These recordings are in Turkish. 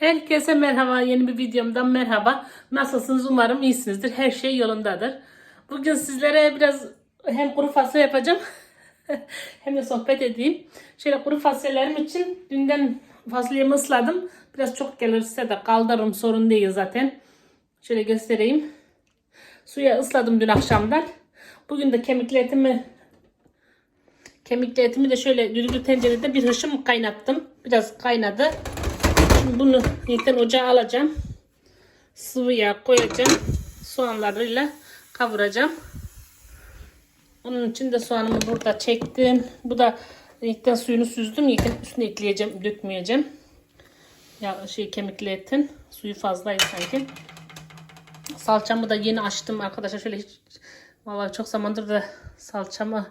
Herkese merhaba. Yeni bir videomdan merhaba. Nasılsınız? Umarım iyisinizdir. Her şey yolundadır. Bugün sizlere biraz hem kuru fasulye yapacağım hem de sohbet edeyim. Şöyle kuru fasulyelerim için dünden fasulyemi ısladım. Biraz çok gelirse de kaldırırım. Sorun değil zaten. Şöyle göstereyim. Suya ısladım dün akşamdan. Bugün de kemikli etimi kemikli etimi de şöyle düdüklü tencerede bir hışım kaynattım. Biraz kaynadı. Bunu yeniden ocağa alacağım. Sıvı yağ koyacağım. Soğanlarıyla kavuracağım. Onun için de soğanımı burada çektim. Bu da yeniden suyunu süzdüm. Yeniden üstüne ekleyeceğim. Dökmeyeceğim. Ya şey kemikli etin. Suyu fazlaydı sanki. Salçamı da yeni açtım arkadaşlar. Şöyle hiç vallahi çok zamandır da salçamı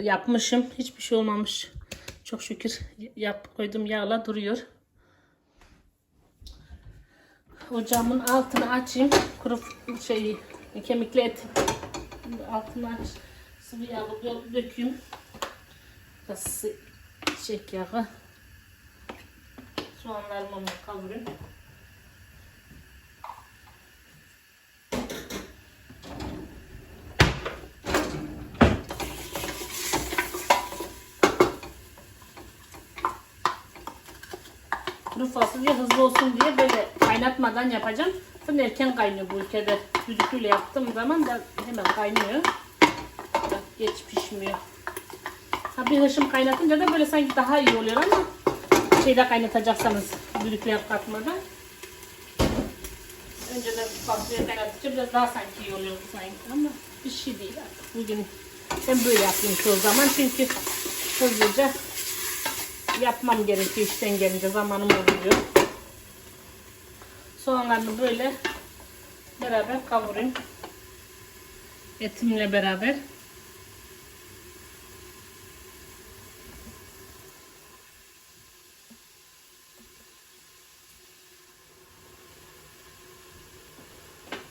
yapmışım. Hiçbir şey olmamış. Çok şükür yap koydum yağla duruyor. Ocağımın altını açayım. Kuru şey kemikli et altını aç. Sıvı yağ dökeyim. Biraz çiçek yağı. Soğanlarımı kavurayım. Kuru fasulye hızlı olsun diye böyle kaynatmadan yapacağım. Zaten erken kaynıyor bu ülkede. Düdüklüyle yaptığım zaman da hemen kaynıyor. Bak, Geç pişmiyor. Ha bir hışım kaynatınca da böyle sanki daha iyi oluyor ama şeyde kaynatacaksanız düdüklüye katmadan. Önceden fasulye kaynatınca biraz daha sanki iyi oluyor sanki ama bir şey değil artık. Bugün ben böyle yapayım çoğu zaman çünkü hızlıca yapmam gerekiyor işten gelince zamanım oluyor. Soğanlarını böyle beraber kavurayım. Etimle beraber.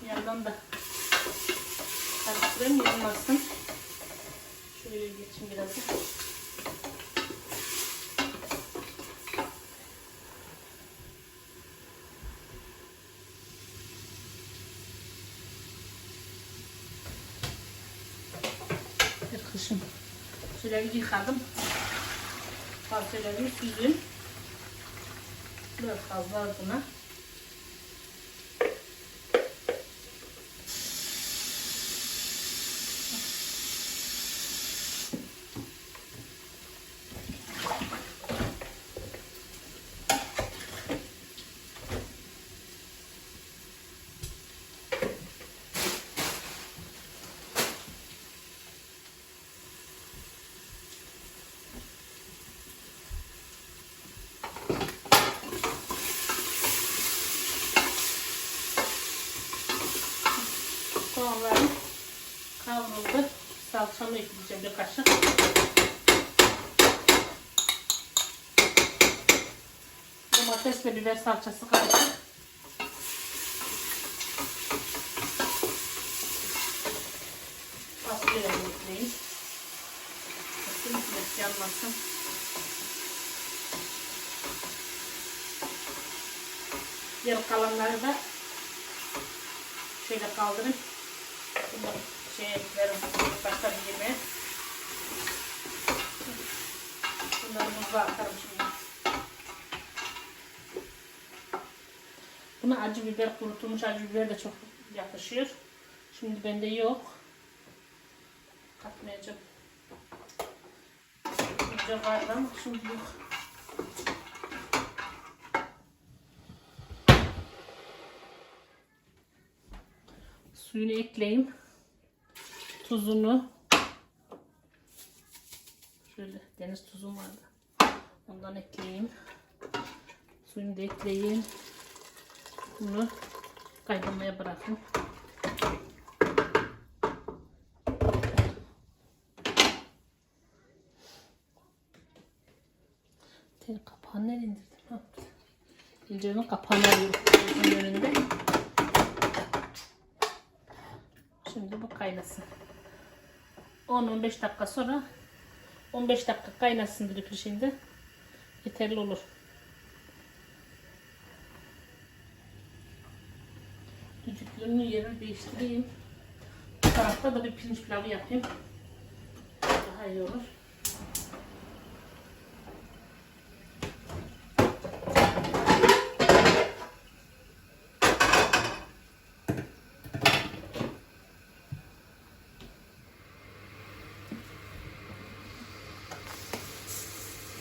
Yandan da karıştırayım yanmasın. Şöyle geçeyim biraz. Bir kışın. Şöyle yıkadım. Fasulyeleri süzdüm. Biraz fazla az buna. Salçamı ekleyeceğim bir kaşık. Domatesle biber salçası karışık. Fasulyelerimi ekleyeyim. Kesinlikle yanmasın. Diğer kalanları da şöyle kaldırıp bunu şey eklerim başka bir yemeğe. Atarım şimdi. Buna acı biber kurutulmuş acı biber de çok yakışıyor. Şimdi bende yok. Katmayacağım. Önce vardı ama şimdi yok. Suyunu ekleyeyim. Tuzunu. Şöyle deniz tuzum vardı. Ondan ekleyeyim. Suyunu da ekleyeyim. Bunu kaynamaya bırakın. Tel kapağını nereye indirdim? Ha. Tencerenin kapağını alıyorum. Önünde. Şimdi bu kaynasın. 10-15 dakika sonra 15 dakika kaynasın şimdi. Yeterli olur. Düdüklünün yerini değiştireyim. Bu tarafta da bir pirinç pilavı yapayım. Daha iyi olur.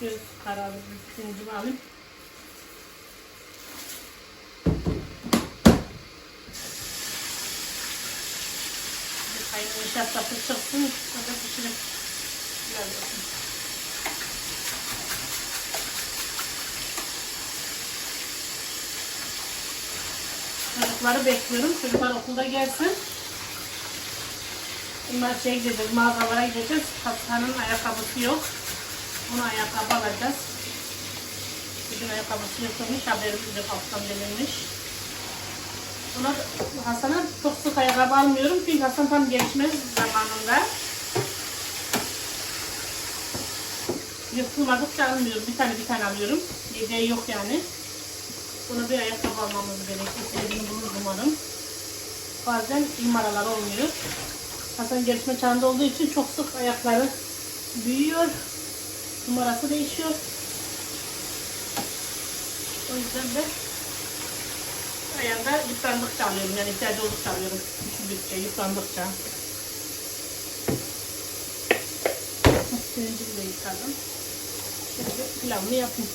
Göz kararı bir pirincimi alayım. Kaynağı nişastası çıksın. Sonra pişirip biraz yapayım. Çocukları bekliyorum. Çocuklar okulda gelsin. Bunlar şey gideceğiz, mağazalara gideceğiz. Hasan'ın ayakkabısı yok. Ona ayakkabı alacağız. Bugün ayakkabısı yokmuş, haberimiz yok haftam denilmiş. Buna Hasan'a çok sık ayakkabı almıyorum çünkü Hasan tam gelişme zamanında. Yırtılmadıkça almıyorum. Bir tane bir tane alıyorum. Yedeği yok yani. Buna bir ayakkabı almamız gerekiyor. Sevdiğini bulur umarım. Bazen numaralar olmuyor. Hasan gelişme çağında olduğu için çok sık ayakları büyüyor. Numarası değişiyor. O yüzden de ayağında yıprandıkça alıyorum. Yani ihtiyacı oldukça alıyorum. Düşündükçe, yıprandıkça. Pirincimi de yıkadım. Şimdi pilavımı yapayım.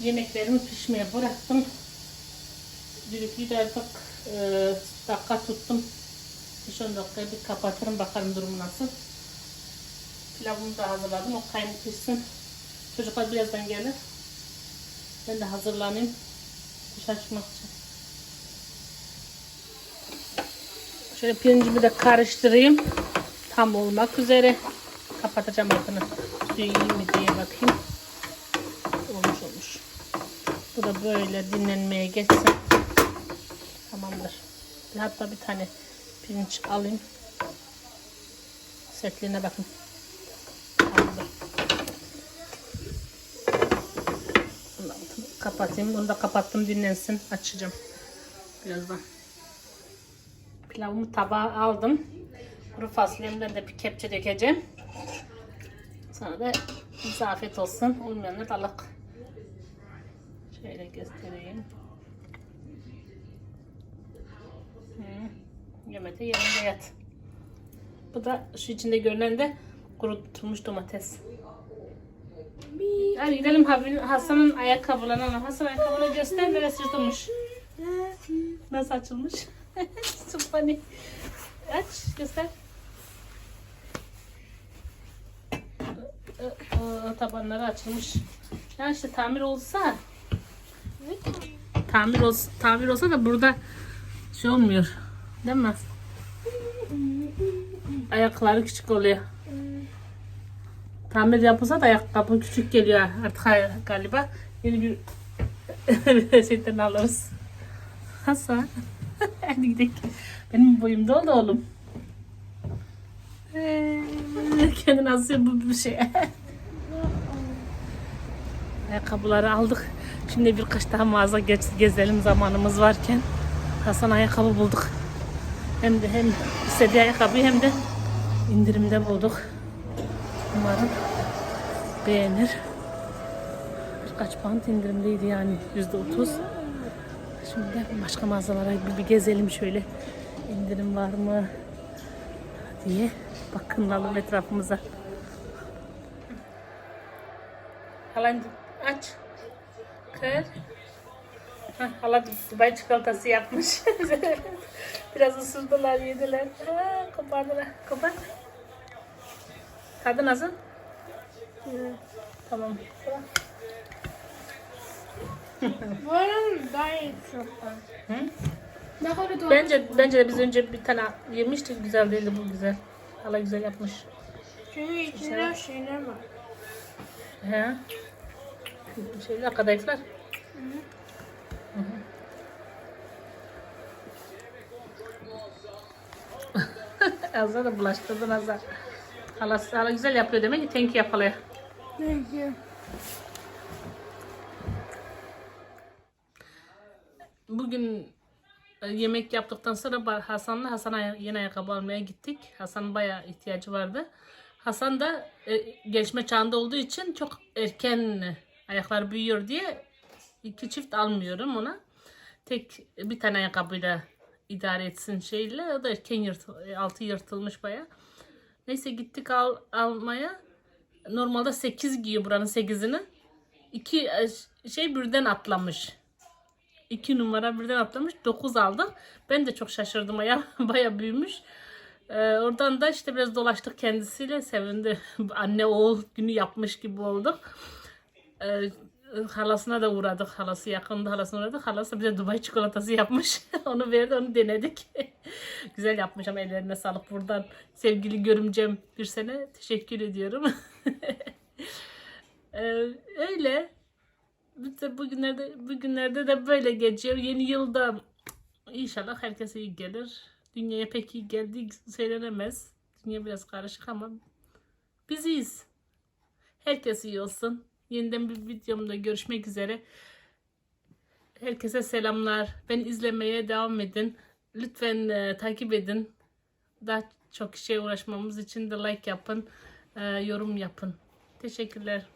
Yemeklerimi pişmeye bıraktım. Düdüklüyü de artık e, dakika tuttum. 5-10 dakikaya bir kapatırım bakarım durumu nasıl. Pilavımı da hazırladım. O kaynayıp pişsin. Çocuklar birazdan gelir. Ben de hazırlanayım. Dışarı çıkmak için. Şöyle pirincimi de karıştırayım. Tam olmak üzere. Kapatacağım altını. Suyu iyi mi diye bakayım. Bu da böyle dinlenmeye geçsin. Tamamdır. Bir Hatta bir tane pirinç alayım. Sertliğine bakın. Tamamdır. Kapatayım. Bunu da kapattım dinlensin. Açacağım. Birazdan. Pilavımı tabağa aldım. Kuru fasulyemden de bir kepçe dökeceğim. Sonra da bize afiyet olsun. Olmayanlar da Allah. Şöyle göstereyim. Hı. Yeme de yerinde yat. Bu da şu içinde görünen de kurutulmuş domates. Hadi gidelim Hasan'ın ayakkabılarını alalım. Hasan ayakkabını göster neresi yırtılmış. Nasıl açılmış? Süpani. Aç göster. Tabanları açılmış. Ya işte tamir olsa tamir olsa tamir olsa da burada şey olmuyor. Değil mi? Ayakları küçük oluyor. Tamir yapılsa da ayakkabı küçük geliyor artık galiba. Yeni bir reçeten alırız. Hasan. Hadi gidelim. Benim boyumda oldu oğlum. Ee, Kendini asıyor bu bir şey. Ayakkabıları aldık. Şimdi birkaç daha mağaza ge- gezelim zamanımız varken. Hasan ayakkabı bulduk. Hem de hem istediği ayakkabıyı hem de indirimde bulduk. Umarım beğenir. Birkaç bant indirimdeydi yani yüzde otuz. Şimdi başka mağazalara bir, bir gezelim şöyle. İndirim var mı diye bakınalım etrafımıza. Halan aç. Kır. Hah, hala Dubai çikolatası yapmış. Biraz ısırdılar, yediler. Aa, kopardılar. Kopar. Tadı nasıl? Tamam. Buranın daha iyi çok var. Hı? Ne kadar doğru. Bence bence de biz önce bir tane yemiştik güzel değildi bu güzel. Hala güzel yapmış. Çünkü içinde şeyler var. He. Şeyler kadayıflar. Azar da bulaştırdın Azar. Hala, hala güzel yapıyor demek ki tenki yapalıyor. Peki. Bugün e, yemek yaptıktan sonra Hasan'la Hasan'a yeni ayakkabı almaya gittik. Hasan'ın bayağı ihtiyacı vardı. Hasan da e, gelişme çağında olduğu için çok erken ayaklar büyüyor diye iki çift almıyorum ona. Tek bir tane ayakkabıyla idare etsin şeyle. O da erken yırt, altı yırtılmış bayağı. Neyse gittik al, almaya. Normalde 8 giyiyor buranın 8'ini. İki e, şey birden atlamış. 2 numara birden atlamış. 9 aldık. Ben de çok şaşırdım. Ya baya büyümüş. Ee, oradan da işte biraz dolaştık kendisiyle. Sevindi. Anne oğul günü yapmış gibi olduk. Ee, halasına da uğradık. Halası yakında halasına uğradık. Halası bize Dubai çikolatası yapmış. onu verdi onu denedik. Güzel yapmış ama ellerine sağlık buradan. Sevgili görümcem bir sene teşekkür ediyorum. Ee, öyle. Bugünlerde bugünlerde de böyle geçiyor. Yeni yılda inşallah herkese iyi gelir. Dünyaya pek iyi geldiği söylenemez. Dünya biraz karışık ama biz iyiyiz. Herkes iyi olsun. Yeniden bir videomda görüşmek üzere. Herkese selamlar. Beni izlemeye devam edin. Lütfen e, takip edin. Daha çok şey uğraşmamız için de like yapın, e, yorum yapın. Teşekkürler.